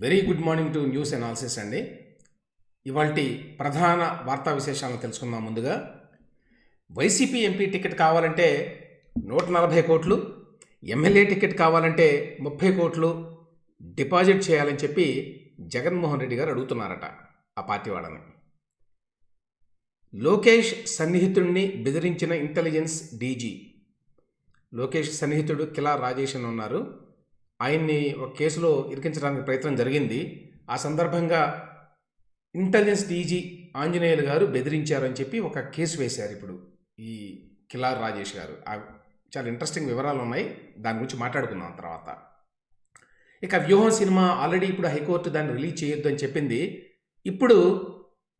Very good morning to news analysis అండి. ఇవాళ ప్రధాన వార్తా విశేషాలను తెలుసుకుందాం ముందుగా. వైసీపీ ఎంపీ టికెట్ కావాలంటే నూట నలభై కోట్లు ఎమ్మెల్యే టికెట్ కావాలంటే ముప్పై కోట్లు డిపాజిట్ చేయాలని చెప్పి జగన్మోహన్ రెడ్డి గారు అడుగుతున్నారట ఆ పార్టీ వాళ్ళని. లోకేష్ సన్నిహితుడిని బెదిరించిన ఇంటెలిజెన్స్ డీజీ. లోకేష్ సన్నిహితుడు కిలా రాజేష్ అని ఉన్నారు. ఆయన్ని ఒక కేసులో ఇరికించడానికి ప్రయత్నం జరిగింది. ఆ సందర్భంగా ఇంటెలిజెన్స్ డీజీ ఆంజనేయులు గారు బెదిరించారని చెప్పి ఒక కేసు వేశారు ఇప్పుడు ఈ కిలార్ రాజేష్ గారు. చాలా ఇంట్రెస్టింగ్ వివరాలు ఉన్నాయి. దాని గురించి మాట్లాడుకుందాం తర్వాత. ఇక వ్యూహం సినిమా ఆల్రెడీ ఇప్పుడు హైకోర్టు దాన్ని రిలీజ్ చేయొద్దు అని చెప్పింది. ఇప్పుడు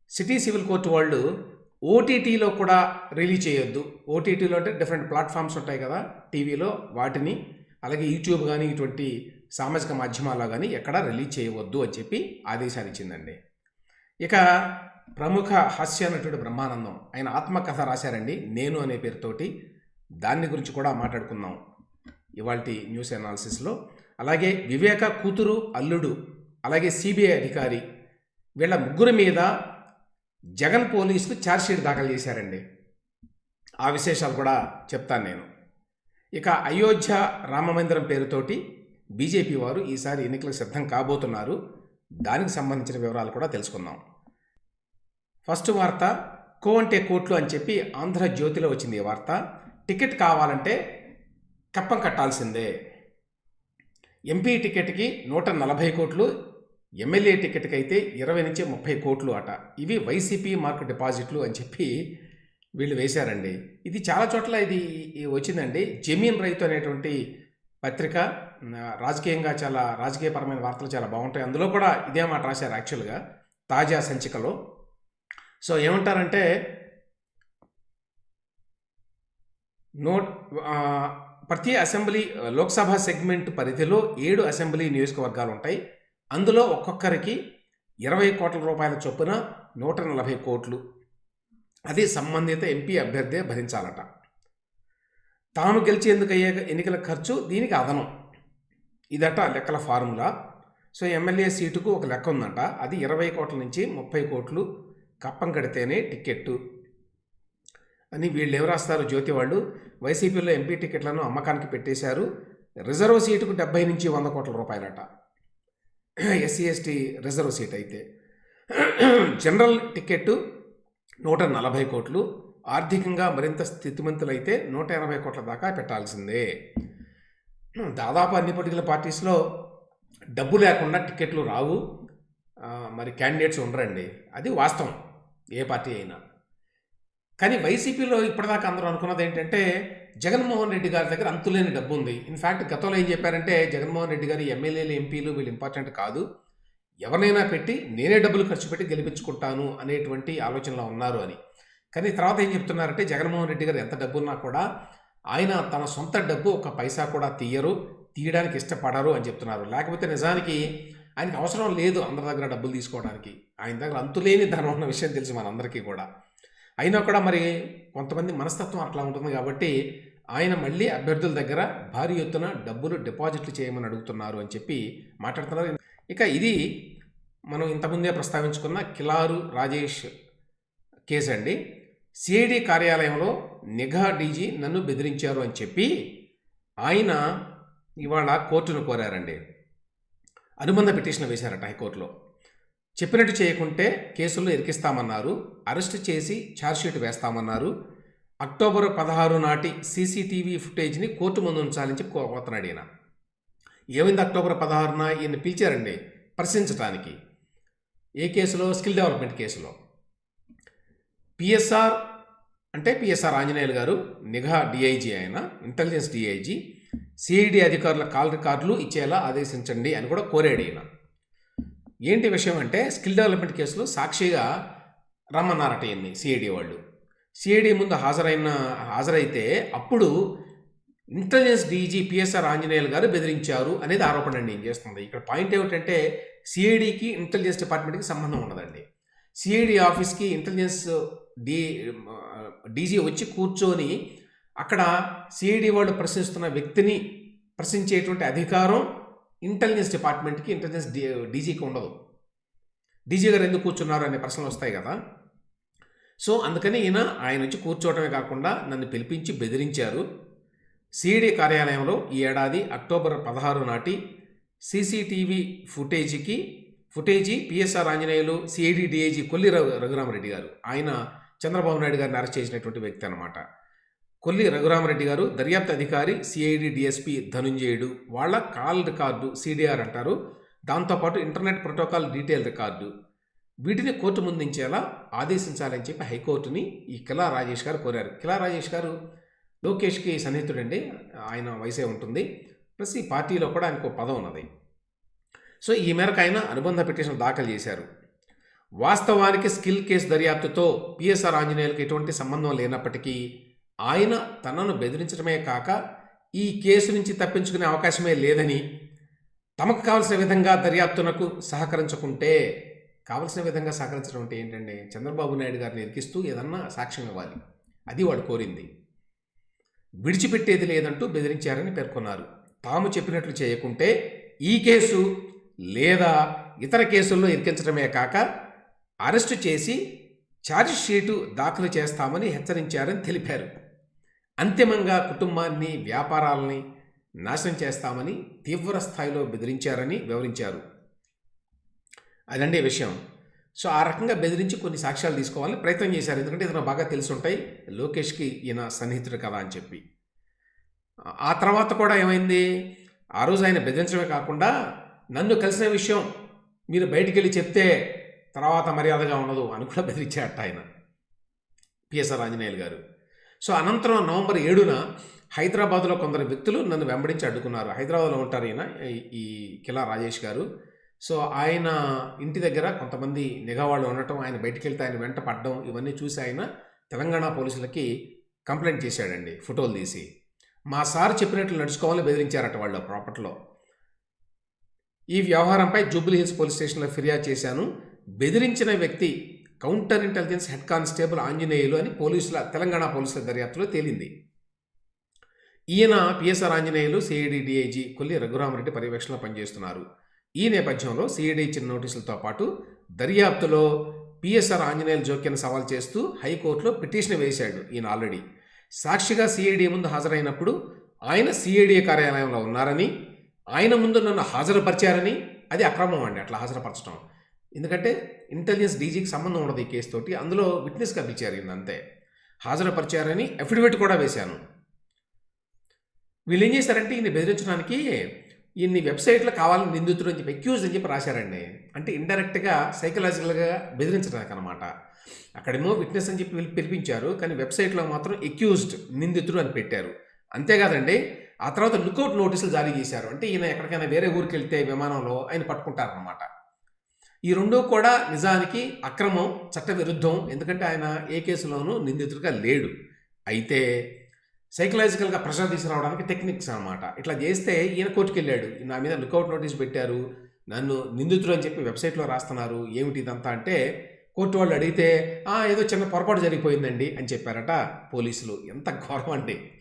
సిటీ సివిల్ కోర్టు వాళ్ళు ఓటీటీలో కూడా రిలీజ్ చేయొద్దు. ఓటీటీలో అంటే డిఫరెంట్ ప్లాట్ఫామ్స్ ఉంటాయి కదా టీవీలో వాటిని అలాగే యూట్యూబ్ కానీ ఇటువంటి సామాజిక మాధ్యమాల్లో కానీ ఎక్కడా రిలీజ్ చేయవద్దు అని చెప్పి ఆదేశాలు ఇచ్చిందండి. ఇక ప్రముఖ హాస్య నటుడు బ్రహ్మానందం ఆయన ఆత్మకథ రాశారండి నేను అనే పేరుతోటి. దాన్ని గురించి కూడా మాట్లాడుకుందాం ఇవాళ న్యూస్ అనాలిసిస్లో అలాగే వివేక కూతురు అల్లుడు అలాగే సిబిఐ అధికారి వీళ్ళ ముగ్గురు మీద జగన్ పోలీసులు ఛార్జ్షీట్ దాఖలు చేశారండి. ఆ విశేషాలు కూడా చెప్తాను నేను. ఇక అయోధ్య రామమందిరం పేరుతోటి బీజేపీ వారు ఈసారి ఎన్నికలకు సిద్ధం కాబోతున్నారు. దానికి సంబంధించిన వివరాలు కూడా తెలుసుకుందాం. ఫస్ట్ వార్త కో అంటే కోట్లు అని చెప్పి ఆంధ్రజ్యోతిలో వచ్చింది ఈ వార్త. టికెట్ కావాలంటే కప్పం కట్టాల్సిందే. ఎంపీ టికెట్కి నూట నలభై కోట్లు ఎమ్మెల్యే టికెట్కి అయితే ఇరవై నుంచి ముప్పై కోట్లు అట. ఇవి వైసీపీ మార్క్ డిపాజిట్లు అని చెప్పి వీళ్ళు వేశారండి. ఇది చాలా చోట్ల ఇది వచ్చిందండి. జమీన్ రైతు అనేటువంటి పత్రిక రాజకీయంగా చాలా రాజకీయపరమైన వార్తలు చాలా బాగుంటాయి. అందులో కూడా ఇదే మాట రాశారు యాక్చువల్గా తాజా సంచికలో. సో ఏమంటారంటే నోట్ ప్రతి అసెంబ్లీ లోక్సభ సెగ్మెంట్ పరిధిలో ఏడు అసెంబ్లీ నియోజకవర్గాలు ఉంటాయి అందులో ఒక్కొక్కరికి ఇరవై కోట్ల రూపాయల చొప్పున నూట నలభై కోట్లు అది సంబంధిత ఎంపీ అభ్యర్థే భరించాలట. తాను గెలిచేందుకు అయ్యే ఎన్నికల ఖర్చు దీనికి అదనం. ఇదట లెక్కల ఫార్ములా. సో ఎమ్మెల్యే సీటుకు ఒక లెక్క ఉందట. అది ఇరవై కోట్ల నుంచి ముప్పై కోట్లు కప్పం కడితేనే టికెట్టు అని వీళ్ళు ఎవరు రాస్తారు? జ్యోతి వాళ్ళు. వైసీపీలో ఎంపీ టికెట్లను అమ్మకానికి పెట్టేశారు. రిజర్వ్ సీటుకు డెబ్బై నుంచి వంద కోట్ల రూపాయలట. ఎస్సీ ఎస్టీ రిజర్వ్ సీట్ అయితే. జనరల్ టికెట్ నూట నలభై కోట్లు. ఆర్థికంగా మరింత స్థితిమంతులైతే నూట ఎనభై కోట్ల దాకా పెట్టాల్సిందే. దాదాపు అన్ని పొలిటికల్ పార్టీస్లో డబ్బు లేకుండా టికెట్లు రావు. మరి క్యాండిడేట్స్ ఉండరండి. అది వాస్తవం. ఏ పార్టీ అయినా. కానీ వైసీపీలో ఇప్పటిదాకా అందరూ అనుకున్నది ఏంటంటే జగన్మోహన్ రెడ్డి గారి దగ్గర అంతులేని డబ్బు ఉంది. ఇన్ఫ్యాక్ట్ గతంలో ఏం చెప్పారంటే జగన్మోహన్ రెడ్డి గారి ఎమ్మెల్యేలు ఎంపీలు వీళ్ళు ఇంపార్టెంట్ కాదు. ఎవరినైనా పెట్టి నేనే డబ్బులు ఖర్చు పెట్టి గెలిపించుకుంటాను అనేటువంటి ఆలోచనలో ఉన్నారు అని. కానీ తర్వాత ఏం చెప్తున్నారంటే జగన్మోహన్ రెడ్డి గారు ఎంత డబ్బున్నా కూడా ఆయన తన సొంత డబ్బు ఒక పైసా కూడా తీయరు తీయడానికి ఇష్టపడరు అని చెప్తున్నారు. లేకపోతే నిజానికి ఆయనకి అవసరం లేదు అందరి దగ్గర డబ్బులు తీసుకోవడానికి. ఆయన దగ్గర అంతులేని ధనం ఉన్న విషయం తెలుసు మనందరికీ కూడా. అయినా కూడా మరి కొంతమంది మనస్తత్వం అట్లా ఉంటుంది కాబట్టి ఆయన మళ్ళీ అభ్యర్థుల దగ్గర భారీ ఎత్తున డబ్బులు డిపాజిట్లు చేయమని అడుగుతున్నారు అని చెప్పి మాట్లాడుతున్నారు. ఇక ఇది మనం ఇంతకుముందే ప్రస్తావించుకున్న కిలారు రాజేష్ కేసు అండి. సిఐడి కార్యాలయంలో నిఘా డీజీ నన్ను బెదిరించారు అని చెప్పి ఆయన ఇవాళ కోర్టును కోరారండి. అనుబంధ పిటిషన్ వేశారట హైకోర్టులో. చెప్పినట్టు చేయకుంటే కేసుల్లో ఇరికిస్తామన్నారు అరెస్ట్ చేసి ఛార్జ్షీట్ వేస్తామన్నారు. అక్టోబర్ పదహారు నాటి సీసీటీవీ ఫుటేజ్ని కోర్టు ముందు ఉంచాలని చెప్పి కోరుతున్నాడు ఈయన. ఏమైంది అక్టోబర్ పదహారున ఈయన పిలిచారండి ప్రశ్నించడానికి ఏ కేసులో? స్కిల్ డెవలప్మెంట్ కేసులో. పిఎస్ఆర్ అంటే పిఎస్ఆర్ ఆంజనేయులు గారు నిఘా డిఐజీ ఆయన ఇంటెలిజెన్స్ డిఐజీ సిఐడి అధికారుల కాల్ రికార్డులు ఇచ్చేలా ఆదేశించండి అని కూడా కోరాడు ఈయన. ఏంటి విషయం అంటే స్కిల్ డెవలప్మెంట్ కేసులో సాక్షిగా రమ్మన్నారట ఈయన్ని సిఐడి వాళ్ళు. సిఐడి ముందు హాజరైన హాజరైతే అప్పుడు ఇంటెలిజెన్స్ డీజీ పిఎస్ఆర్ ఆంజనేయులు గారు బెదిరించారు అనేది ఆరోపణ అండి ఏం చేస్తుంది? ఇక్కడ పాయింట్ ఏమిటంటే సిఐడికి ఇంటెలిజెన్స్ డిపార్ట్మెంట్కి సంబంధం ఉండదండి. సిఐడి ఆఫీస్కి ఇంటెలిజెన్స్ డీ డీజీ వచ్చి కూర్చొని అక్కడ సిఐడి వాళ్ళు ప్రశ్నిస్తున్న వ్యక్తిని ప్రశ్నించేటువంటి అధికారం ఇంటెలిజెన్స్ డిపార్ట్మెంట్కి ఇంటెలిజెన్స్ డి డీజీకి ఉండదు. డీజీ గారు ఎందుకు కూర్చున్నారు అనే ప్రశ్నలు వస్తాయి కదా. సో అందుకని ఈయన ఆయన వచ్చి కూర్చోవటమే కాకుండా నన్ను పిలిపించి బెదిరించారు. సిఐడి కార్యాలయంలో ఈ ఏడాది అక్టోబర్ పదహారు నాటి CCTV ఫుటేజీకి footage PSR Anjaneyulu CID DIG Kolli Raghuramareddy గారు. ఆయన చంద్రబాబు నాయుడు గారిని అరెస్ట్ చేసినటువంటి వ్యక్తి అనమాట కొల్లి రఘురామరెడ్డి గారు దర్యాప్తు అధికారి సిఐడి డిఎస్పి ధనుంజయుడు. వాళ్ళ కాల్ రికార్డు సిడిఆర్ అంటారు. దాంతోపాటు ఇంటర్నెట్ ప్రోటోకాల్ డీటెయిల్ రికార్డు. వీటిని కోర్టు ముందుంచేలా ఆదేశించాలని చెప్పి హైకోర్టుని ఈ కిలా రాజేష్ గారు కోరారు. కిలా రాజేష్ గారు లోకేష్కి సన్నిహితుడండి. ఆయన వయసే ఉంటుంది. ప్లస్ ఈ పార్టీలో కూడా ఆయనకు ఒక పదం ఉన్నది. సో ఈ మేరకు ఆయన అనుబంధ పిటిషన్ దాఖలు చేశారు. వాస్తవానికి స్కిల్ కేసు దర్యాప్తుతో పిఎస్ఆర్ ఆంజనేయులకు ఎటువంటి సంబంధం లేనప్పటికీ ఆయన తనను బెదిరించడమే కాక ఈ కేసు నుంచి తప్పించుకునే అవకాశమే లేదని తమకు కావలసిన విధంగా దర్యాప్తునకు సహకరించకుంటే కావలసిన విధంగా సహకరించడం అంటే ఏంటంటే చంద్రబాబు నాయుడు గారిని ఎరికిస్తూ ఏదన్నా సాక్ష్యం ఇవ్వాలి. అది వాడు కోరింది. విడిచిపెట్టేది లేదంటూ బెదిరించారని పేర్కొన్నారు. తాము చెప్పినట్లు చేయకుంటే ఈ కేసు లేదా ఇతర కేసుల్లో ఇరికించడమే కాక అరెస్టు చేసి ఛార్జ్షీటు దాఖలు చేస్తామని హెచ్చరించారని తెలిపారు. అంతిమంగా కుటుంబాన్ని వ్యాపారాలని నాశనం చేస్తామని తీవ్ర స్థాయిలో బెదిరించారని వివరించారు. అదండి విషయం. సో ఆ రకంగా బెదిరించి కొన్ని సాక్ష్యాలు తీసుకోవాలని ప్రయత్నం చేశారు. ఎందుకంటే ఇతను బాగా తెలిసి ఉంటాయి లోకేష్కి ఈయన సన్నిహితుడు కదా అని చెప్పి. ఆ తర్వాత కూడా ఏమైంది? ఆ రోజు ఆయన బెదిరించడమే కాకుండా నన్ను కలిసిన విషయం మీరు బయటికి వెళ్ళి చెప్తే తర్వాత మర్యాదగా ఉండదు అని కూడా బెదిరించారట ఆయన. పిఎస్ఆర్ ఆంజనేయులు గారు. సో అనంతరం నవంబర్ ఏడున హైదరాబాద్లో కొందరు వ్యక్తులు నన్ను వెంబడించి అడ్డుకున్నారు. హైదరాబాద్లో ఉంటారు ఈయన ఈ కిలా రాజేష్ గారు. సో ఆయన ఇంటి దగ్గర కొంతమంది నిఘా వాళ్ళు ఉండటం ఆయన బయటికి వెళ్తే ఆయన వెంట పడడం ఇవన్నీ చూసి ఆయన తెలంగాణ పోలీసులకి కంప్లైంట్ చేశాడండి ఫోటోలు తీసి. మా సార్ చెప్పినట్లు నడుచుకోవాలని బెదిరించారట వాళ్ళు ప్రాపర్టీలో ఈ వ్యవహారంపై జూబ్లీ హిల్స్ పోలీస్ స్టేషన్లో ఫిర్యాదు చేశాను. బెదిరించిన వ్యక్తి counter intelligence head constable Anjaneyulu అని పోలీసుల తెలంగాణ పోలీసుల దర్యాప్తులో తేలింది. ఈయన PSR Anjaneyulu CID DIG Kolli Raghuramareddy పర్యవేక్షణలో పనిచేస్తున్నారు. ఈ నేపథ్యంలో సిఐడి ఇచ్చిన నోటీసులతో పాటు దర్యాప్తులో పిఎస్ఆర్ ఆంజనేయులు జోక్యాన్ని సవాల్ చేస్తూ హైకోర్టులో పిటిషన్ వేశాడు ఈయన ఆల్రెడీ. సాక్షిగా సిఐడి ముందు హాజరైనప్పుడు ఆయన సిఐడి కార్యాలయంలో ఉన్నారని ఆయన ముందు నన్ను హాజరుపరిచారని అది అక్రమం అండి అట్లా హాజరుపరచడం ఎందుకంటే ఇంటెలిజెన్స్ డీజీకి సంబంధం ఉండదు ఈ కేసు తోటి అందులో విట్నెస్గా పిలిచారు ఈయన అంతే. హాజరుపరిచారని అఫిడవిట్ కూడా వేశాను. వీళ్ళు ఏం చేశారంటే ఈయన బెదిరించడానికి ఇన్ని వెబ్సైట్లు కావాలని నిందితుడు అని చెప్పి అక్యూజ్ అని చెప్పి రాశారండి. అంటే ఇండైరెక్ట్గా సైకలాజికల్గా బెదిరించడానికి అనమాట అక్కడేమో విట్నెస్ అని చెప్పి పిలిపించారు కానీ వెబ్సైట్లో మాత్రం ఎక్యూజ్డ్ నిందితుడు అని పెట్టారు. అంతేకాదండి ఆ తర్వాత లుకౌట్ నోటీసులు జారీ చేశారు. అంటే ఈయన ఎక్కడికైనా వేరే ఊరికి వెళ్తే విమానంలో ఆయన పట్టుకుంటారనమాట ఈ రెండూ కూడా నిజానికి అక్రమం చట్టవిరుద్ధం. ఎందుకంటే ఆయన ఏ కేసులోనూ నిందితుడిగా లేడు. అయితే సైకలాజికల్గా ప్రెషర్ తీసుకురావడానికి టెక్నిక్స్ అనమాట ఇట్లా చేస్తే ఈయన కోర్టుకు వెళ్ళాడు నా మీద లుకౌట్ నోటీస్ పెట్టారు. నన్ను నిందితుడు అని చెప్పి వెబ్సైట్లో రాస్తున్నారు. ఏమిటి ఇదంతా అంటే కోర్టు వాళ్ళు అడిగితే ఏదో చిన్న పొరపాటు జరిగిపోయిందండి అని చెప్పారట పోలీసులు. ఎంత ఘోరం అండి.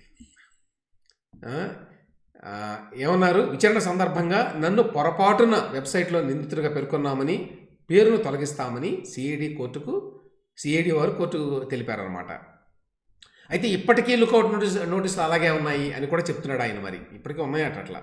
ఏమన్నారు? విచారణ సందర్భంగా నన్ను పొరపాటున వెబ్సైట్లో నిందితుడిగా పేర్కొన్నామని పేరును తొలగిస్తామని సిఐడి కోర్టుకు సిఐడి వారు కోర్టుకు తెలిపారనమాట అయితే ఇప్పటికీ లుకౌట్ నోటీస్ నోటీసులు అలాగే ఉన్నాయి అని కూడా చెప్తున్నాడు ఆయన మరి. ఇప్పటికీ ఉన్నాయట అట్లా.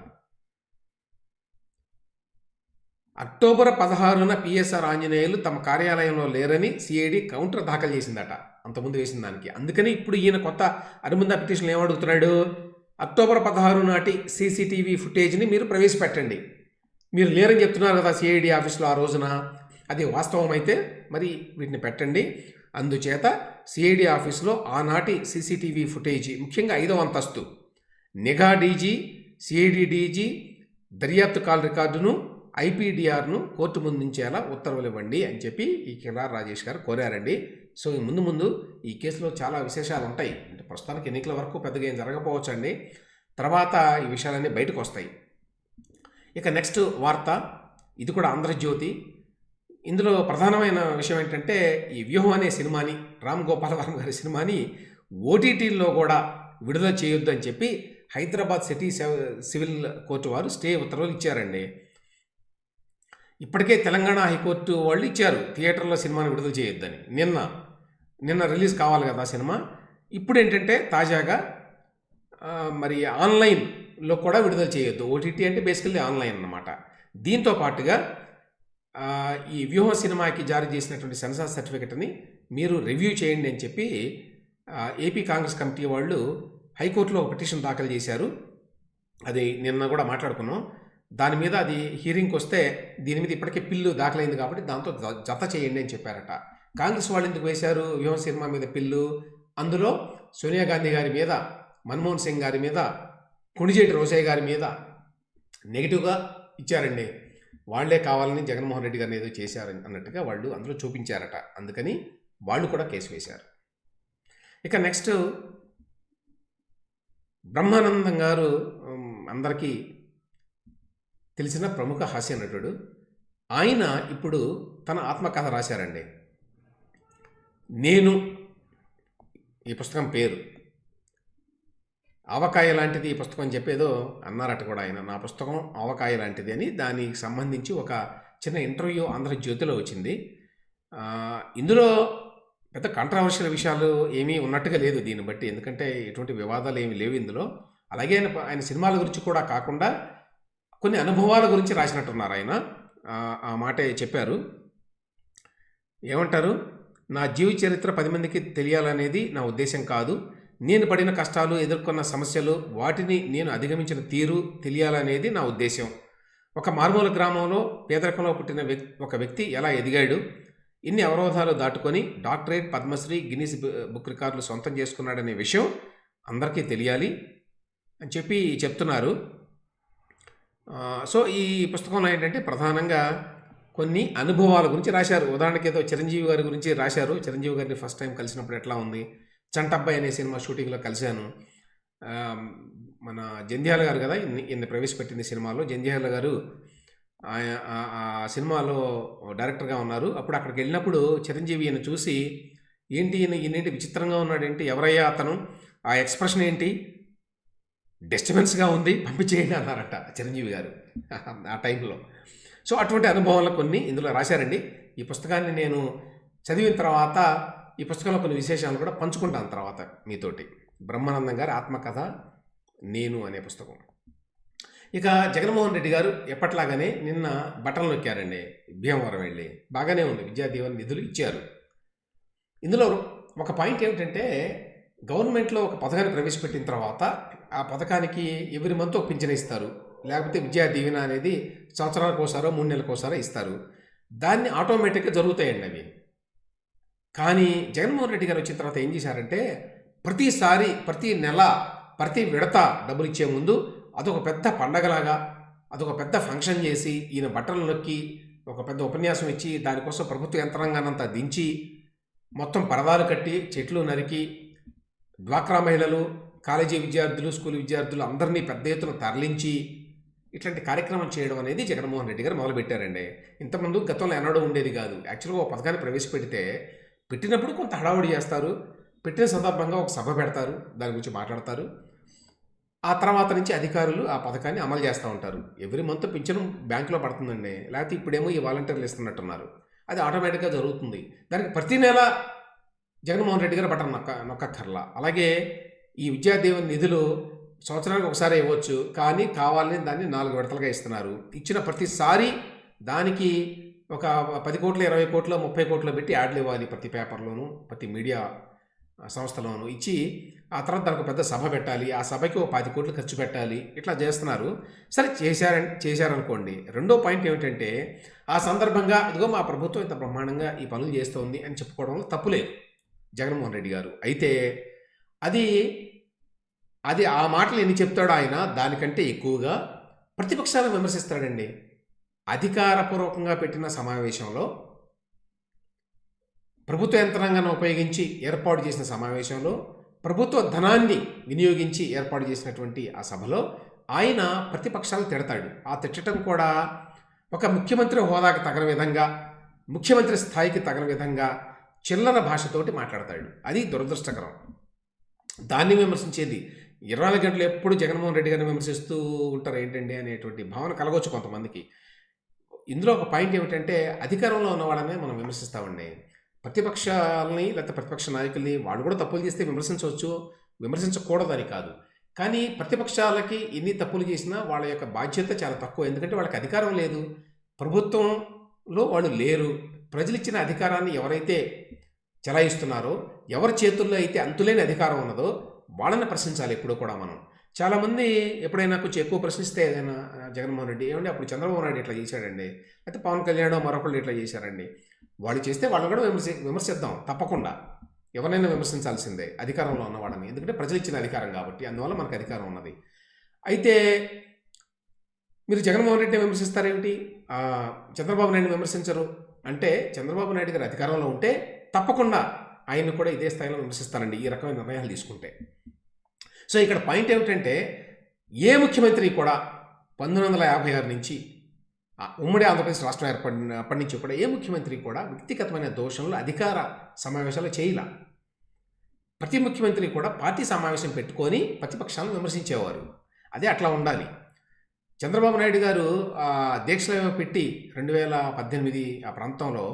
అక్టోబర్ పదహారున పిఎస్ఆర్ ఆంజనేయులు తమ కార్యాలయంలో లేరని సిఐడి కౌంటర్ దాఖలు చేసిందట. అంతకుముందు వేసిన దానికి. అందుకని ఇప్పుడు ఈయన కొత్త అనుబంధ పిటిషన్లు ఏమడుగుతున్నాడు? అక్టోబర్ పదహారు నాటి సీసీటీవీ ఫుటేజ్ని మీరు ప్రవేశపెట్టండి. మీరు లేరని చెప్తున్నారు కదా సిఐడి ఆఫీస్లో ఆ రోజున. అది వాస్తవం అయితే మరి వీటిని పెట్టండి. అందుచేత సిఐడి ఆఫీస్లో ఆనాటి సీసీటీవీ ఫుటేజీ ముఖ్యంగా ఐదవ అంతస్తు నిఘా డీజీ సిఐడి డీజీ దర్యాప్తు కాల్ రికార్డును ఐపీడిఆర్ను కోర్టు ముందుంచేలా ఉత్తర్వులు ఇవ్వండి అని చెప్పి ఈ కిలార్ రాజేష్ గారు కోరారండి. సో ఈ ముందు ముందు ఈ కేసులో చాలా విశేషాలు ఉంటాయి అంటే ప్రస్తుతానికి ఎన్నికల వరకు పెద్దగా ఏం జరగకపోవచ్చు అండి తర్వాత ఈ విషయాలన్నీ బయటకు వస్తాయి ఇక నెక్స్ట్ వార్త ఇది కూడా ఆంధ్రజ్యోతి. ఇందులో ప్రధానమైన విషయం ఏంటంటే ఈ వ్యూహం అనే సినిమాని రామ్ గోపాల్ వర్మ గారి సినిమాని ఓటీటీల్లో కూడా విడుదల చేయొద్దు అని చెప్పి హైదరాబాద్ సిటీ సివిల్ కోర్టు వారు స్టే ఉత్తర్వులు ఇచ్చారండి. ఇప్పటికే తెలంగాణ హైకోర్టు వాళ్ళు ఇచ్చారు థియేటర్లో సినిమాను విడుదల చేయొద్దని. నిన్న నిన్న రిలీజ్ కావాలి కదా సినిమా. ఇప్పుడు ఏంటంటే తాజాగా మరి ఆన్లైన్లో కూడా విడుదల చేయొద్దు. ఓటీటీ అంటే బేసికల్లీ ఆన్లైన్ అన్నమాట. దీంతో పాటుగా ఈ వ్యూహ సినిమాకి జారీ చేసినటువంటి సెన్సార్ సర్టిఫికెట్ని మీరు రివ్యూ చేయండి అని చెప్పి ఏపీ కాంగ్రెస్ కమిటీ వాళ్ళు హైకోర్టులో ఒక పిటిషన్ దాఖలు చేశారు. అది నిన్న కూడా మాట్లాడుకున్నాం. దాని మీద అది హీరింగ్కి వస్తే దీని మీద ఇప్పటికే పిల్లు దాఖలైంది కాబట్టి దాంతో జత చేయండి అని చెప్పారట. కాంగ్రెస్ వాళ్ళు ఎందుకు వేశారు వ్యూహ సినిమా మీద పిల్లు? అందులో సోనియా గాంధీ గారి మీద మన్మోహన్ సింగ్ గారి మీద కుణిజేటి రోసయ్య గారి మీద నెగిటివ్గా ఇచ్చారండి. వాళ్ళే కావాలని జగన్మోహన్ రెడ్డి గారిని ఏదో చేశారు అన్నట్టుగా వాళ్ళు అందులో చూపించారట. అందుకని వాళ్ళు కూడా కేసు వేశారు. ఇక నెక్స్ట్ బ్రహ్మానందం గారు అందరికీ తెలిసిన ప్రముఖ హాస్య నటుడు. ఆయన ఇప్పుడు తన ఆత్మకథ రాశారండి. నేను ఈ పుస్తకం పేరు ఆవకాయ లాంటిది ఈ పుస్తకం చెప్పేదో అన్నారట కూడా ఆయన. నా పుస్తకం ఆవకాయ లాంటిది అని దానికి సంబంధించి ఒక చిన్న ఇంటర్వ్యూ ఆంధ్రజ్యోతిలో వచ్చింది. ఇందులో పెద్ద కంట్రవర్షియల్ విషయాలు ఏమీ ఉన్నట్టుగా లేదు దీన్ని బట్టి. ఎందుకంటే ఎటువంటి వివాదాలు ఏమీ లేవు ఇందులో. అలాగే ఆయన ఆయన సినిమాల గురించి కూడా కాకుండా కొన్ని అనుభవాల గురించి రాసినట్టున్నారు ఆయన. ఆ, ఆ మాటే చెప్పారు. ఏమంటారు? నా జీవిత చరిత్ర పది మందికి తెలియాలనేది నా ఉద్దేశం కాదు. నేను పడిన కష్టాలు ఎదుర్కొన్న సమస్యలు వాటిని నేను అధిగమించిన తీరు తెలియాలనేది నా ఉద్దేశం ఒక మారుమూల గ్రామంలో పేదరికంలో పుట్టిన వ్యక్తి ఒక వ్యక్తి ఎలా ఎదిగాడు? ఇన్ని అవరోధాలు దాటుకొని డాక్టరేట్ పద్మశ్రీ గిన్నీస్ బుక్ రికార్డులు సొంతం చేసుకున్నాడనే విషయం అందరికీ తెలియాలి అని చెప్పి చెప్తున్నారు. సో ఈ పుస్తకంలో ఏంటంటే ప్రధానంగా కొన్ని అనుభవాల గురించి రాశారు. ఉదాహరణకి ఏదో చిరంజీవి గారి గురించి రాశారు. చిరంజీవి గారిని ఫస్ట్ టైం కలిసినప్పుడు ఎట్లా ఉంది? చంటబ్బాయి అనే సినిమా షూటింగ్లో కలిశాను. మన జంధ్యాల గారు కదా ఇన్ని ఇన్ని ప్రవేశపెట్టింది సినిమాలో. జంధ్యాల గారు ఆ- ఆ- సినిమాలో డైరెక్టర్గా ఉన్నారు. అప్పుడు అక్కడికి వెళ్ళినప్పుడు చిరంజీవి ఈయన చూసి ఏంటి ఈయన ఈయనేంటి విచిత్రంగా ఉన్నాడేంటి? ఎవరయ్యా అతను? ఆ ఎక్స్ప్రెషన్ ఏంటి? డిస్టర్బెన్స్గా ఉంది పంపించేయండి అన్నారట చిరంజీవి గారు ఆ టైంలో. సో అటువంటి అనుభవాలు కొన్ని ఇందులో రాశారండి. ఈ పుస్తకాన్ని నేను చదివిన తర్వాత ఈ పుస్తకంలో కొన్ని విశేషాలు కూడా పంచుకుంటాను తర్వాత మీతోటి. బ్రహ్మానందం గారి ఆత్మకథ నేను అనే పుస్తకం. ఇక జగన్మోహన్ రెడ్డి గారు ఎప్పట్లాగానే నిన్న బటన్ నొక్కారండి. భీమవరం వెళ్ళి. బాగానే ఉంది. విద్యాదీవన్ నిధులు ఇచ్చారు. ఇందులో ఒక పాయింట్ ఏమిటంటే గవర్నమెంట్లో ఒక పథకాన్ని ప్రవేశపెట్టిన తర్వాత ఆ పథకానికి ఎవరి మంత్ ఒక పింఛన్ ఇస్తారు. లేకపోతే విద్యా దీవెన అనేది సంవత్సరాలకు ఒకసారో మూడు నెలలకు ఒకసారో ఇస్తారు. దాన్ని ఆటోమేటిక్గా జరుగుతాయండి అవి. కానీ జగన్మోహన్ రెడ్డి గారు వచ్చిన తర్వాత ఏం చేశారంటే ప్రతిసారి ప్రతి నెల ప్రతి విడత డబ్బులు ఇచ్చే ముందు అదొక పెద్ద పండగలాగా అదొక పెద్ద ఫంక్షన్ చేసి ఈయన బట్టలు నొక్కి ఒక పెద్ద ఉపన్యాసం ఇచ్చి దానికోసం ప్రభుత్వ యంత్రాంగానంతా దించి మొత్తం పరదాలు కట్టి చెట్లు నరికి డ్వాక్రా మహిళలు కాలేజీ విద్యార్థులు స్కూల్ విద్యార్థులు అందరినీ పెద్ద ఎత్తున తరలించి ఇట్లాంటి కార్యక్రమం చేయడం అనేది జగన్మోహన్ రెడ్డి గారు మొదలుపెట్టారండి. ఇంతకుముందు గతంలో ఎన్నడూ ఉండేది కాదు. యాక్చువల్గా ఒక పథకాన్ని ప్రవేశపెడితే పెట్టినప్పుడు కొంత హడావుడి చేస్తారు. పెట్టిన సందర్భంగా ఒక సభ పెడతారు. దాని గురించి మాట్లాడతారు. ఆ తర్వాత నుంచి అధికారులు ఆ పథకాన్ని అమలు చేస్తూ ఉంటారు. ఎవ్రీ మంత్ పింఛను బ్యాంకులో పడుతుందండి. లేకపోతే ఇప్పుడేమో ఈ వాలంటీర్లు ఇస్తున్నట్టున్నారు. అది ఆటోమేటిక్గా జరుగుతుంది. దానికి ప్రతి నెల జగన్మోహన్ రెడ్డి గారు బట్టర్ నొక్క నొక్కర్లా అలాగే ఈ విద్యాదీవన్ నిధులు సంవత్సరానికి ఒకసారి ఇవ్వచ్చు. కానీ కావాలని దాన్ని నాలుగు విడతలుగా ఇస్తున్నారు. ఇచ్చిన ప్రతిసారి దానికి ఒక పది కోట్లు ఇరవై కోట్లు ముప్పై కోట్లు పెట్టి యాడ్లు ఇవ్వాలి ప్రతి పేపర్లోను ప్రతి మీడియా సంస్థలోను. ఇచ్చి ఆ తర్వాత దానికి ఒక పెద్ద సభ పెట్టాలి ఆ సభకి ఒక పది కోట్లు ఖర్చు పెట్టాలి ఇట్లా చేస్తున్నారు. సరే చేశారని చేశారనుకోండి. రెండో పాయింట్ ఏమిటంటే ఆ సందర్భంగా ఇదిగో మా ప్రభుత్వం ఇంత బ్రహ్మాండంగా ఈ పనులు చేస్తోంది అని చెప్పుకోవడంలో తప్పులేదు జగన్మోహన్ రెడ్డి గారు. అయితే అది అది ఆ మాటలు ఎన్ని చెప్తాడో ఆయన దానికంటే ఎక్కువగా ప్రతిపక్షాలను విమర్శిస్తాడండి. అధికారపూర్వకంగా పెట్టిన సమావేశంలో ప్రభుత్వ యంత్రాంగాన్ని ఉపయోగించి ఏర్పాటు చేసిన సమావేశంలో ప్రభుత్వ ధనాన్ని వినియోగించి ఏర్పాటు చేసినటువంటి ఆ సభలో ఆయన ప్రతిపక్షాలు తిడతాడు. ఆ తిట్టడం కూడా ఒక ముఖ్యమంత్రి హోదాకి తగిన విధంగా ముఖ్యమంత్రి స్థాయికి తగిన విధంగా చిల్లర భాషతోటి మాట్లాడతాడు. అది దురదృష్టకరం. దాన్ని విమర్శించేది ఇరవై నాలుగు గంటలు ఎప్పుడు జగన్మోహన్ రెడ్డి గారిని విమర్శిస్తూ ఉంటారు ఏంటండి అనేటువంటి భావన కలగవచ్చు కొంతమందికి. ఇందులో ఒక పాయింట్ ఏమిటంటే అధికారంలో ఉన్న వాళ్ళనే మనం విమర్శిస్తామండి ప్రతిపక్షాలని లేకపోతే ప్రతిపక్ష నాయకుల్ని వాళ్ళు కూడా తప్పులు చేస్తే విమర్శించవచ్చు విమర్శించకూడదని కాదు. కానీ ప్రతిపక్షాలకి ఎన్ని తప్పులు చేసినా వాళ్ళ యొక్క బాధ్యత చాలా తక్కువ. ఎందుకంటే వాళ్ళకి అధికారం లేదు. ప్రభుత్వంలో వాళ్ళు లేరు. ప్రజలు ఇచ్చిన అధికారాన్ని ఎవరైతే చెలాయిస్తున్నారో ఎవరి చేతుల్లో అయితే అంతులేని అధికారం ఉన్నదో వాళ్ళని ప్రశ్నించాలి ఎప్పుడూ కూడా మనం. చాలామంది ఎప్పుడైనా కొంచెం ఎక్కువ ప్రశ్నిస్తే ఏదైనా జగన్మోహన్ రెడ్డి ఏమంటే అప్పుడు చంద్రబాబు నాయుడు ఇట్లా చేశాడండి. అయితే పవన్ కళ్యాణ్ మరొకళ్ళు ఇట్లా చేశారండి. వాళ్ళు చేస్తే వాళ్ళని కూడా విమర్శ విమర్శిద్దాం తప్పకుండా. ఎవరైనా విమర్శించాల్సిందే అధికారంలో ఉన్నవాడని ఎందుకంటే ప్రజలు ఇచ్చిన అధికారం కాబట్టి అందువల్ల మనకు అధికారం ఉన్నది. అయితే మీరు జగన్మోహన్ రెడ్డిని విమర్శిస్తారేమిటి చంద్రబాబు నాయుడు విమర్శించరు. అంటే చంద్రబాబు నాయుడు గారు అధికారంలో ఉంటే తప్పకుండా ఆయన్ని కూడా ఇదే స్థాయిలో విమర్శిస్తారండి ఈ రకమైన నిర్ణయాలు తీసుకుంటే. సో ఇక్కడ పాయింట్ ఏమిటంటే ఏ ముఖ్యమంత్రి కూడా పంతొమ్మిది వందల యాభై ఆరు నుంచి ఆ ఉమ్మడి ఆంధ్రప్రదేశ్ రాష్ట్రం ఏర్పడిన అప్పటి నుంచి కూడా ఏ ముఖ్యమంత్రి కూడా వ్యక్తిగతమైన దోషంలో అధికార సమావేశాలు చేయల. ప్రతి ముఖ్యమంత్రి కూడా పార్టీ సమావేశం పెట్టుకొని ప్రతిపక్షాలను విమర్శించేవారు. అదే అట్లా ఉండాలి. చంద్రబాబు నాయుడు గారు ఆ, దీక్షలు పెట్టి రెండు వేల పద్దెనిమిది ఆ ప్రాంతంలో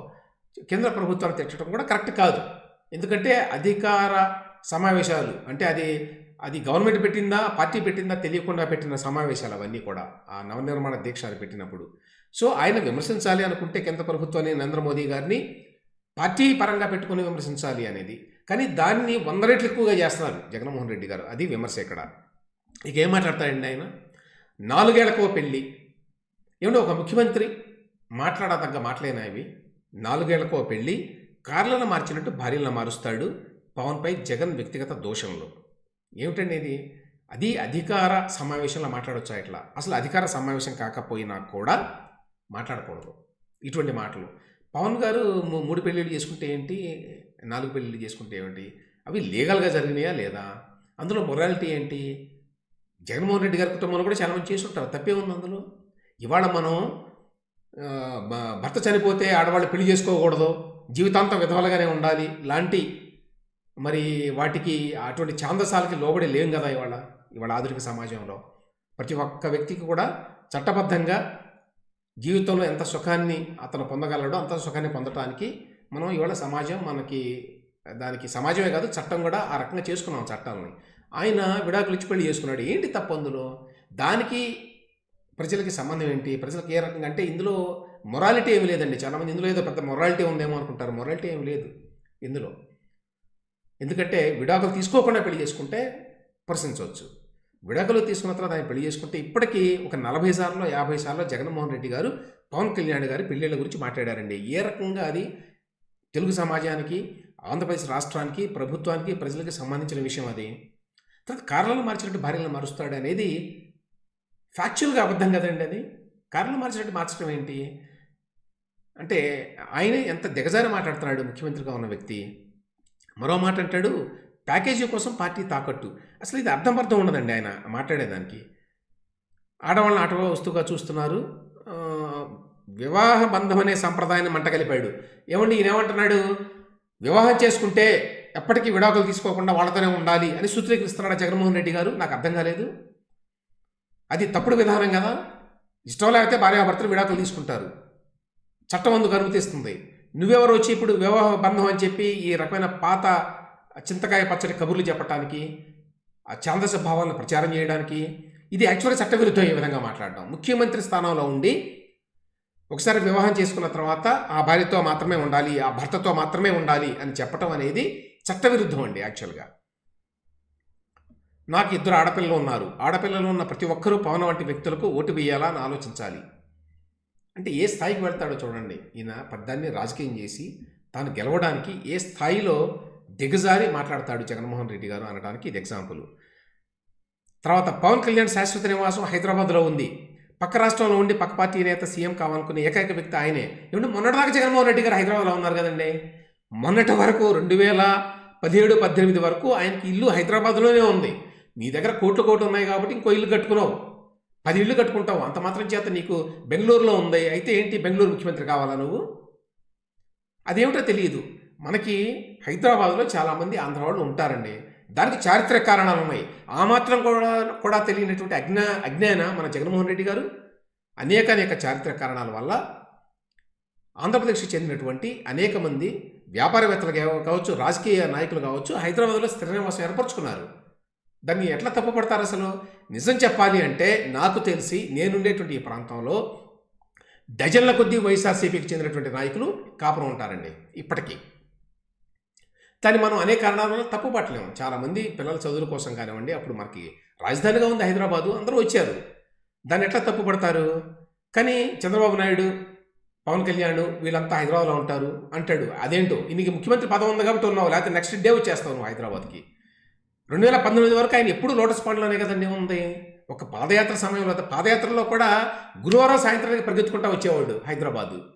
కేంద్ర ప్రభుత్వాన్ని తెచ్చడం కూడా కరెక్ట్ కాదు. ఎందుకంటే అధికార సమావేశాలు అంటే అది అది గవర్నమెంట్ పెట్టిందా పార్టీ పెట్టిందా తెలియకుండా పెట్టిన సమావేశాలు అవన్నీ కూడా ఆ నవనిర్మాణ దీక్ష పెట్టినప్పుడు. సో ఆయన విమర్శించాలి అనుకుంటే కేంద్ర ప్రభుత్వాన్ని నరేంద్ర మోదీ గారిని పార్టీ పరంగా పెట్టుకుని విమర్శించాలి అనేది. కానీ దాన్ని వంద రెట్లు ఎక్కువగా చేస్తున్నారు జగన్మోహన్ రెడ్డి గారు. అది విమర్శ ఇక్కడ. ఇక ఏం మాట్లాడతాడండి ఆయన? నాలుగేళ్ళకో పెళ్ళి. ఏమంటే ఒక ముఖ్యమంత్రి మాట్లాడదగ్గ మాటలేనా ఇవి? నాలుగేళ్ళకో పెళ్ళి. కార్లను మార్చినట్టు భార్యలను మారుస్తాడు పవన్పై జగన్ వ్యక్తిగత దోషంలో. ఏమిటండి ఇది? అది అధికార సమావేశంలో మాట్లాడొచ్చా ఇట్లా? అసలు అధికార సమావేశం కాకపోయినా కూడా మాట్లాడకూడదు. ఇటువంటి మాటలు. పవన్ గారు మూ- మూడు పెళ్ళిళ్ళు చేసుకుంటే ఏంటి? నాలుగు పెళ్ళిళ్ళు చేసుకుంటే ఏంటి అవి లీగల్గా జరిగినాయా లేదా? అందులో మొరాలిటీ ఏంటి? జగన్మోహన్ రెడ్డి గారి కుటుంబంలో కూడా చాలా మంది చేసి ఉంటారు తప్పే ఉంది అందులో? ఇవాళ మనం భర్త చనిపోతే ఆడవాళ్ళు పెళ్ళి చేసుకోకూడదు. జీవితాంతం విధవలుగానే ఉండాలి. లాంటి మరి వాటికి అటువంటి ఛాందసాలకి లోబడి లేం కదా ఇవాళ ఇవాళ ఆధునిక సమాజంలో. ప్రతి ఒక్క వ్యక్తికి కూడా చట్టబద్ధంగా జీవితంలో ఎంత సుఖాన్ని అతను పొందగలడో అంత సుఖాన్ని పొందటానికి మనం ఇవాళ సమాజం మనకి దానికి సమాజమే కాదు చట్టం కూడా ఆ రకంగా చేసుకున్నాం చట్టాలని. ఆయన విడాకులు ఇచ్చి పెళ్ళి చేసుకున్నాడు. ఏంటి తప్పు అందులో? దానికి ప్రజలకి సంబంధం ఏంటి? ప్రజలకు ఏ రకంగా అంటే ఇందులో మొరాలిటీ ఏమి లేదండి. చాలామంది ఇందులో ఏదో పెద్ద మొరాలిటీ ఉందేమో అనుకుంటారు. మొరాలిటీ ఏమి లేదు ఇందులో. ఎందుకంటే విడాకులు తీసుకోకుండా పెళ్ళి చేసుకుంటే ప్రశ్నించవచ్చు. విడాకులు తీసుకున్న తర్వాత ఆయన పెళ్ళి చేసుకుంటే ఇప్పటికీ ఒక నలభై సార్లు యాభై సార్లు జగన్మోహన్ రెడ్డి గారు పవన్ కళ్యాణ్ గారి పెళ్ళిళ్ళ గురించి మాట్లాడారండి. ఏ రకంగా అది తెలుగు సమాజానికి ఆంధ్రప్రదేశ్ రాష్ట్రానికి ప్రభుత్వానికి ప్రజలకి సంబంధించిన విషయం అది? తర్వాత కారణాలు మార్చినట్టు భార్యలను మారుస్తాడు అనేది ఫ్యాక్చువల్గా అబద్ధం కదండి అది? కారణాలు మార్చినట్టు మార్చడం ఏంటి? అంటే ఆయన ఎంత దిగజారి మాట్లాడుతున్నాడు ముఖ్యమంత్రిగా ఉన్న వ్యక్తి. మరో మాట అంటాడు ప్యాకేజీ కోసం పార్టీ తాకట్టు. అసలు ఇది అర్థం అర్థం ఉండదండి ఆయన మాట్లాడేదానికి. ఆడవాళ్ళని ఆట వస్తువుగా చూస్తున్నారు. వివాహ బంధం అనే సంప్రదాయాన్ని మంటగలిపాడు. ఏమండి ఈయన ఏమంటున్నాడు? వివాహం చేసుకుంటే ఎప్పటికీ విడాకులు తీసుకోకుండా వాళ్ళతోనే ఉండాలి అని సూత్రీకరిస్తున్నాడు జగన్మోహన్ రెడ్డి గారు? నాకు అర్థం కాలేదు. అది తప్పుడు విధానం కదా. ఇష్టం లేకపోతే భార్యాభర్తలు విడాకులు తీసుకుంటారు. చట్టం అందుకు అనుమతిస్తుంది నువ్వెవరు వచ్చి ఇప్పుడు వివాహ బంధం అని చెప్పి ఈ రకమైన పాత చింతకాయ పచ్చడి కబుర్లు చెప్పడానికి ఆ ఛాందస భావాలను ప్రచారం చేయడానికి ఇది యాక్చువల్గా చట్టవిరుద్ధం ఈ విధంగా మాట్లాడడం. ముఖ్యమంత్రి స్థానంలో ఉండి ఒకసారి వివాహం చేసుకున్న తర్వాత ఆ భార్యతో మాత్రమే ఉండాలి ఆ భర్తతో మాత్రమే ఉండాలి అని చెప్పటం అనేది చట్టవిరుద్ధం అండి యాక్చువల్గా. నాకు ఇద్దరు ఆడపిల్లలు ఉన్నారు. ఆడపిల్లలు ఉన్న ప్రతి ఒక్కరూ పవన్ వంటి వ్యక్తులకు ఓటు వేయాలా అని ఆలోచించాలి. అంటే ఏ స్థాయికి వెళ్తాడో చూడండి. ఈయన పద్దాన్ని రాజకీయం చేసి తాను గెలవడానికి ఏ స్థాయిలో దిగజారి మాట్లాడతాడు జగన్మోహన్ రెడ్డి గారు అనడానికి ఇది ఎగ్జాంపుల్ తర్వాత పవన్ కళ్యాణ్ శాశ్వత నివాసం హైదరాబాద్లో ఉంది. పక్క రాష్ట్రంలో ఉండి పక్క పార్టీ నేత సీఎం కావాలనుకునే ఏకైక వ్యక్తి ఆయనే. ఏమంటే మొన్నటిదాకా జగన్మోహన్ రెడ్డి గారు హైదరాబాద్లో ఉన్నారు కదండి. మొన్నటి వరకు రెండు వేల పదిహేడు పద్దెనిమిది వరకు ఆయనకి ఇల్లు హైదరాబాద్లోనే ఉంది. నీ దగ్గర కోట్లు కోట్లు ఉన్నాయి కాబట్టి ఇంకో ఇల్లు కట్టుకున్నావు. పది ఇల్లు కట్టుకుంటావు అంత మాత్రం చేత నీకు బెంగళూరులో ఉంది. అయితే ఏంటి బెంగళూరు ముఖ్యమంత్రి కావాలా నువ్వు? అదేమిటో తెలియదు. మనకి హైదరాబాద్లో చాలామంది ఆంధ్ర వాళ్ళు ఉంటారండి. దానికి చారిత్రక కారణాలు ఉన్నాయి. ఆ మాత్రం కూడా కూడా తెలియనటువంటి అజ్ఞా అజ్ఞాన మన జగన్మోహన్ రెడ్డి గారు అనేక అనేక చారిత్రక కారణాల వల్ల ఆంధ్రప్రదేశ్కి చెందినటువంటి అనేక మంది వ్యాపారవేత్తలు కావచ్చు రాజకీయ నాయకులు కావచ్చు హైదరాబాద్లో స్థిర నివాసం ఏర్పరచుకున్నారు. దాన్ని ఎట్లా తప్పుపడతారు అసలు? నిజం చెప్పాలి అంటే నాకు తెలిసి నేనుండేటువంటి ఈ ప్రాంతంలో డజన్ల కొద్దీ వైఎస్ఆర్సీపీకి చెందినటువంటి నాయకులు కాపురం ఉంటారండి ఇప్పటికీ. దాన్ని మనం అనేక కారణాల వల్ల తప్పు పట్టలేము చాలామంది పిల్లల చదువుల కోసం కానివ్వండి అప్పుడు మనకి రాజధానిగా ఉంది హైదరాబాదు అందరూ వచ్చారు. దాన్ని ఎట్లా తప్పు పడతారు కానీ చంద్రబాబు నాయుడు పవన్ కళ్యాణ్ వీళ్ళంతా హైదరాబాద్లో ఉంటారు అంటాడు. అదేంటో? ఇన్నికి ముఖ్యమంత్రి పదం ఉంది కాబట్టి ఉన్నావు లేకపోతే నెక్స్ట్ డే వచ్చేస్తావు నువ్వు హైదరాబాద్కి. రెండు వేల పంతొమ్మిది వరకు ఆయన ఎప్పుడు లోటస్ పాండ్లోనే కదండి ఉంది. ఒక పాదయాత్ర సమయంలో పాదయాత్రలో కూడా గురువారం సాయంత్రానికి పరిగెత్తుకుంటా వచ్చేవాడు హైదరాబాదు.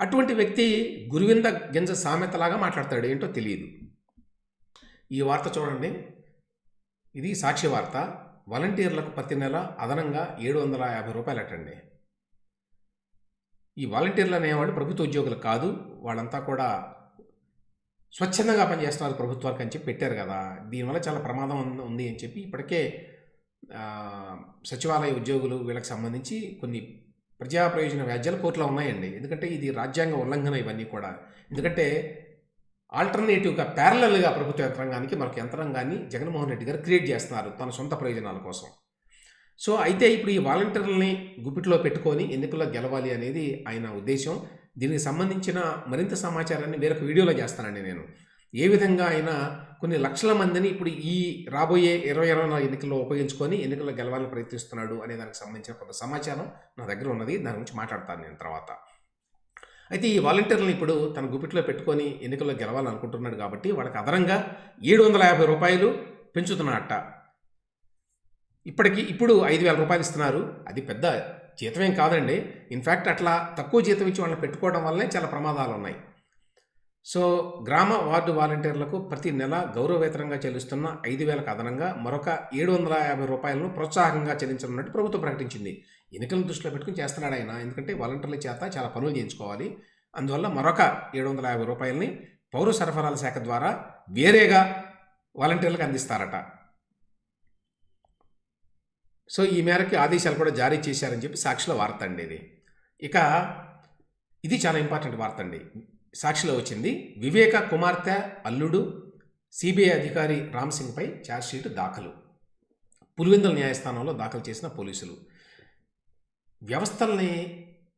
అటువంటి వ్యక్తి గురువింద గింజ సామెతలాగా మాట్లాడతాడు ఏంటో తెలియదు. ఈ వార్త చూడండి. ఇది సాక్షి వార్త. వాలంటీర్లకు ప్రతి నెల అదనంగా ఏడు వందల యాభై రూపాయలు అట్టండి ఈ వాలంటీర్లు అనేవాళ్ళు ప్రభుత్వ ఉద్యోగులు కాదు వాళ్ళంతా కూడా స్వచ్ఛందంగా పనిచేస్తున్నారు ప్రభుత్వానికి అని చెప్పి పెట్టారు కదా. దీనివల్ల చాలా ప్రమాదం ఉంది- అని చెప్పి ఇప్పటికే సచివాలయ ఉద్యోగులు వీళ్ళకి సంబంధించి కొన్ని ప్రజా ప్రయోజన వ్యాజ్యాలు కోర్టులో ఉన్నాయండి. ఎందుకంటే ఇది రాజ్యాంగ ఉల్లంఘన ఇవన్నీ కూడా. ఎందుకంటే ఆల్టర్నేటివ్గా ప్యారలల్గా ప్రభుత్వ యంత్రాంగానికి మనకు యంత్రాంగాన్ని జగన్మోహన్ రెడ్డి గారు క్రియేట్ చేస్తున్నారు తన సొంత ప్రయోజనాల కోసం. సో అయితే ఇప్పుడు ఈ వాలంటీర్లని గుప్పిట్లో పెట్టుకొని ఎన్నికల్లో గెలవాలి అనేది ఆయన ఉద్దేశం. దీనికి సంబంధించిన మరింత సమాచారాన్ని వేరొక వీడియోలో చేస్తానండి నేను. ఏ విధంగా అయినా కొన్ని లక్షల మందిని ఇప్పుడు ఈ రాబోయే ఇరవై ఇరవై నాలుగు ఎన్నికల్లో ఉపయోగించుకొని ఎన్నికల్లో గెలవాలని ప్రయత్నిస్తున్నాడు అనే దానికి సంబంధించిన కొంత సమాచారం నా దగ్గర ఉన్నది. దాని గురించి మాట్లాడతాను నేను తర్వాత. అయితే ఈ వాలంటీర్లను ఇప్పుడు తన గుప్పిట్లో పెట్టుకొని ఎన్నికల్లో గెలవాలనుకుంటున్నాడు కాబట్టి వాళ్ళకి అదనంగా ఏడు వందల యాభై రూపాయలు పెంచుతున్నాడట ఇప్పటికి ఇప్పుడు ఐదు వేల రూపాయలు ఇస్తున్నారు. అది పెద్ద జీతమేం కాదండి. ఇన్ఫ్యాక్ట్ అట్లా తక్కువ జీతం ఇచ్చి వాళ్ళని పెట్టుకోవడం వల్లనే చాలా ప్రమాదాలు ఉన్నాయి. సో గ్రామ వార్డు వాలంటీర్లకు ప్రతి నెల గౌరవవేతనంగా చెల్లిస్తున్న ఐదు వేలకు అదనంగా మరొక ఏడు వందల యాభై రూపాయలను ప్రోత్సాహంగా చెల్లించనున్నట్టు ప్రభుత్వం ప్రకటించింది. ఎన్నికలను దృష్టిలో పెట్టుకుని చేస్తున్నాడు ఆయన. ఎందుకంటే వాలంటీర్ల చేత చాలా పనులు చేయించుకోవాలి. అందువల్ల మరొక ఏడు వందల యాభై రూపాయలని పౌర సరఫరాల శాఖ ద్వారా వేరేగా వాలంటీర్లకు అందిస్తారట. సో ఈ మేరకు ఆదేశాలు కూడా జారీ చేశారని చెప్పి సాక్షిలో వార్త అండి ఇది. ఇక ఇది చాలా ఇంపార్టెంట్ వార్త అండి. సాక్షిలో వచ్చింది వివేక కుమార్తె అల్లుడు సిబిఐ అధికారి రామ్ సింగ్పై ఛార్జ్షీట్ దాఖలు. పులివెందుల న్యాయస్థానంలో దాఖలు చేసిన పోలీసులు. వ్యవస్థల్ని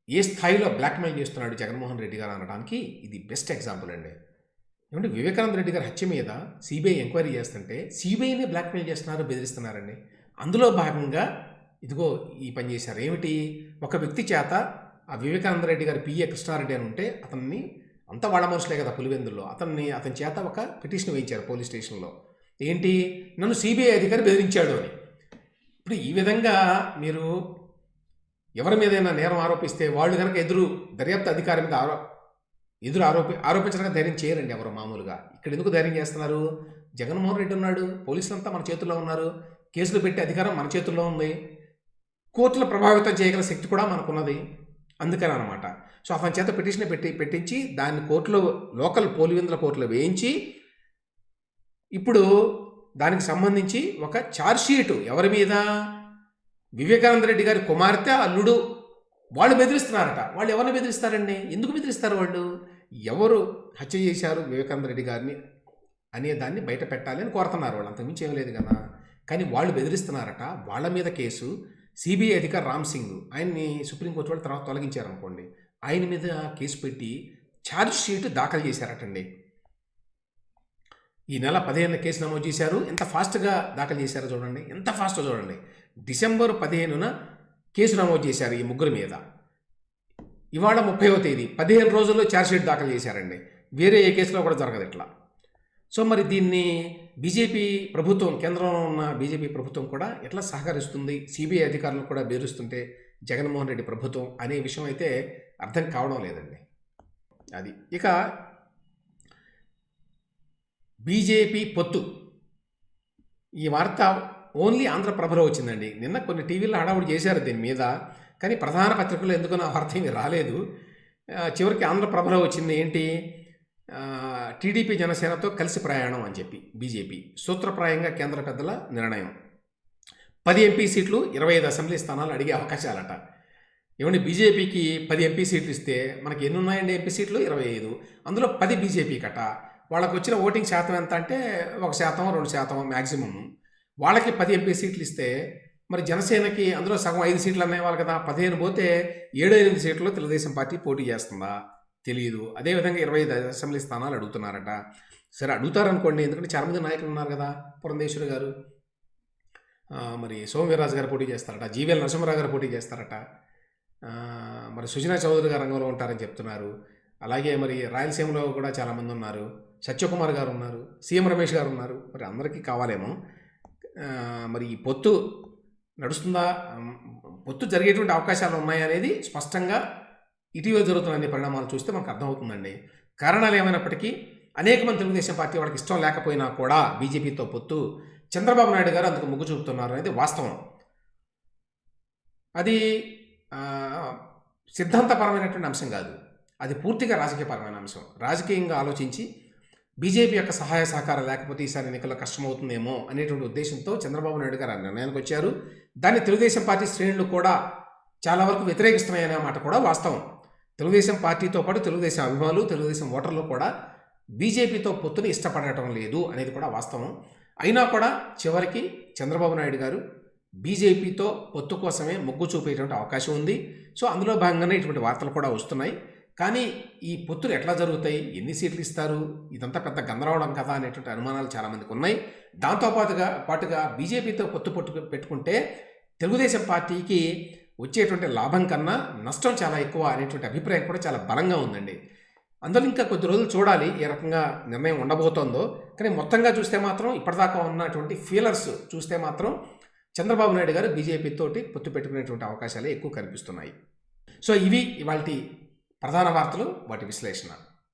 ఏ స్థాయిలో బ్లాక్మెయిల్ చేస్తున్నాడు జగన్మోహన్ రెడ్డి గారు అనడానికి ఇది బెస్ట్ ఎగ్జాంపుల్ అండి. ఏమంటే వివేకానంద రెడ్డి గారి హత్య మీద సిబిఐ ఎంక్వైరీ చేస్తుంటే సిబిఐనే బ్లాక్మెయిల్ చేస్తున్నారు బెదిరిస్తున్నారండి. అందులో భాగంగా ఇదిగో ఈ పని చేశారు. ఏమిటి? ఒక వ్యక్తి చేత ఆ వివేకానంద రెడ్డి గారి పిఏ కృష్ణారెడ్డి అని ఉంటే అతన్ని అంతా వాళ్ళ మనుషులే కదా పులివెందుల్లో. అతన్ని అతని చేత ఒక పిటిషన్ వేయించారు పోలీస్ స్టేషన్లో. ఏంటి? నన్ను సిబిఐ అధికారి బెదిరించాడు అని. ఇప్పుడు ఈ విధంగా మీరు ఎవరి మీదైనా నేరం ఆరోపిస్తే వాళ్ళు కనుక ఎదురు దర్యాప్తు అధికారి మీద ఆరో ఎదురు ఆరోపి ఆరోపించడానికి ధైర్యం చేయరండి ఎవరు మామూలుగా. ఇక్కడ ఎందుకు ధైర్యం చేస్తున్నారు? జగన్మోహన్ రెడ్డి ఉన్నాడు పోలీసులంతా మన చేతుల్లో ఉన్నారు. కేసులు పెట్టే అధికారం మన చేతుల్లో ఉంది. కోర్టులు ప్రభావితం చేయగల శక్తి కూడా మనకున్నది. అందుకని అనమాట సో అతని చేత పిటిషన్ పెట్టి పెట్టించి దాన్ని కోర్టులో లోకల్ పోలివెందుల కోర్టులో వేయించి ఇప్పుడు దానికి సంబంధించి ఒక ఛార్జ్షీటు ఎవరి మీద? వివేకానంద రెడ్డి గారి కుమార్తె అల్లుడు వాళ్ళు బెదిరిస్తున్నారట. వాళ్ళు ఎవరిని బెదిరిస్తారండి? ఎందుకు బెదిరిస్తారు వాళ్ళు? ఎవరు హత్య చేశారు వివేకానంద రెడ్డి గారిని? అనే దాన్ని బయట పెట్టాలి అని కోరుతున్నారు వాళ్ళు. అంతకుమించి ఏం లేదు కదా. కానీ వాళ్ళు బెదిరిస్తున్నారట. వాళ్ళ మీద కేసు. సిబిఐ అధికారి రామ్ సింగ్ ఆయన్ని సుప్రీంకోర్టు వాళ్ళు తర్వాత తొలగించారనుకోండి. ఆయన మీద కేసు పెట్టి ఛార్జ్ షీట్ దాఖలు చేశారటండి. ఈ నెల పదిహేను కేసు నమోదు చేశారు. ఎంత ఫాస్ట్గా దాఖలు చేశారో చూడండి. ఎంత ఫాస్ట్గా చూడండి. డిసెంబర్ పదిహేనున కేసు నమోదు చేశారు ఈ ముగ్గురు మీద. ఇవాళ ముప్పైవ తేదీ. పదిహేను రోజుల్లో ఛార్జ్షీట్ దాఖలు చేశారండి. వేరే ఏ కేసులో కూడా జరగదు ఇట్లా. సో మరి దీన్ని బీజేపీ ప్రభుత్వం కేంద్రంలో ఉన్న బీజేపీ ప్రభుత్వం కూడా ఎట్లా సహకరిస్తుంది? సిబిఐ అధికారులు కూడా బెదిరిస్తుంటే జగన్మోహన్ రెడ్డి ప్రభుత్వం అనే విషయం అయితే అర్థం కావడం లేదండి. అది. ఇక బీజేపీ పొత్తు. ఈ వార్త ఓన్లీ ఆంధ్రప్రభలో వచ్చిందండి. నిన్న కొన్ని టీవీల్లో హడావుడి చేశారు దీని మీద. కానీ ప్రధాన పత్రికల్లో ఎందుకో నా వార్త ఏమీ రాలేదు. చివరికి ఆంధ్రప్రభలో వచ్చింది ఏంటి? టీడీపీ జనసేనతో కలిసి ప్రయాణం అని చెప్పి బీజేపీ సూత్రప్రాయంగా కేంద్ర పెద్దల నిర్ణయం. పది ఎంపీ సీట్లు ఇరవై ఐదు అసెంబ్లీ స్థానాలు అడిగే అవకాశాలట. ఏమంటే బీజేపీకి పది ఎంపీ సీట్లు ఇస్తే మనకి ఎన్ని ఉన్నాయండి ఎంపీ సీట్లు? ఇరవై ఐదు. అందులో పది బీజేపీ కట. వాళ్ళకు వచ్చిన ఓటింగ్ శాతం ఎంత అంటే ఒక శాతం రెండు శాతం మ్యాక్సిమం వాళ్ళకి పది ఎంపీ సీట్లు ఇస్తే మరి జనసేనకి అందులో సగం ఐదు సీట్లు అనేవాళ్ళు కదా పదిహేను పోతే ఏడు ఎనిమిది సీట్లు తెలుగుదేశం పార్టీ పోటీ చేస్తుందా? తెలియదు అదేవిధంగా ఇరవై ఐదు అసెంబ్లీ స్థానాలు అడుగుతున్నారట. సరే అడుగుతారనుకోండి. ఎందుకంటే చాలామంది నాయకులు ఉన్నారు కదా పురంధేశ్వరి గారు. మరి సోమవీర్రాజు గారు పోటీ చేస్తారట. జీవీఎల్ నరసింహరావు గారు పోటీ చేస్తారట. మరి సుజనా చౌదరి గారు రంగంలో ఉంటారని చెప్తున్నారు. అలాగే మరి రాయలసీమలో కూడా చాలామంది ఉన్నారు. సత్యకుమార్ గారు ఉన్నారు. సీఎం రమేష్ గారు ఉన్నారు. మరి అందరికీ కావాలేమో. మరి ఈ పొత్తు నడుస్తుందా? పొత్తు జరిగేటువంటి అవకాశాలు ఉన్నాయనేది స్పష్టంగా ఇటీవల జరుగుతున్న అన్ని పరిణామాలు చూస్తే మనకు అర్థమవుతుందండి. కారణాలు ఏమైనప్పటికీ అనేక మంది తెలుగుదేశం పార్టీ వాళ్ళకి ఇష్టం లేకపోయినా కూడా బీజేపీతో పొత్తు చంద్రబాబు నాయుడు గారు అందుకు మొగ్గు చూపుతున్నారు అనేది వాస్తవం. అది సిద్ధాంతపరమైనటువంటి అంశం కాదు. అది పూర్తిగా రాజకీయపరమైన అంశం. రాజకీయంగా ఆలోచించి బీజేపీ యొక్క సహాయ సహకారం లేకపోతే ఈసారి ఎన్నికల్లో కష్టమవుతుందేమో అనేటువంటి ఉద్దేశంతో చంద్రబాబు నాయుడు గారు ఆ నిర్ణయానికి వచ్చారు. దాన్ని తెలుగుదేశం పార్టీ శ్రేణులు కూడా చాలా వరకు వ్యతిరేకిస్తున్నాయనే మాట కూడా వాస్తవం. తెలుగుదేశం పార్టీతో పాటు తెలుగుదేశం అభిమానులు తెలుగుదేశం ఓటర్లు కూడా బీజేపీతో పొత్తుని ఇష్టపడటం లేదు అనేది కూడా వాస్తవం. అయినా కూడా చివరికి చంద్రబాబు నాయుడు గారు బీజేపీతో పొత్తు కోసమే మొగ్గు చూపేటువంటి అవకాశం ఉంది. సో అందులో భాగంగానే ఇటువంటి వార్తలు కూడా వస్తున్నాయి. కానీ ఈ పొత్తులు ఎట్లా జరుగుతాయి? ఎన్ని సీట్లు ఇస్తారు? ఇదంతా పెద్ద గందరగోళం కదా అనేటువంటి అనుమానాలు చాలామందికి ఉన్నాయి. దాంతోపాటుగా పాటుగా బీజేపీతో పొత్తు పొట్టు పెట్టుకుంటే తెలుగుదేశం పార్టీకి వచ్చేటువంటి లాభం కన్నా నష్టం చాలా ఎక్కువ అనేటువంటి అభిప్రాయం కూడా చాలా బలంగా ఉందండి. అందులో ఇంకా కొద్ది రోజులు చూడాలి ఏ రకంగా నిర్ణయం ఉండబోతోందో. కానీ మొత్తంగా చూస్తే మాత్రం ఇప్పటిదాకా ఉన్నటువంటి ఫీలర్స్ చూస్తే మాత్రం చంద్రబాబు నాయుడు గారు బీజేపీతోటి పొత్తు పెట్టుకునేటువంటి అవకాశాలే ఎక్కువ కనిపిస్తున్నాయి. సో ఇవి ఇవాళ ప్రధాన వార్తలు వాటి విశ్లేషణ.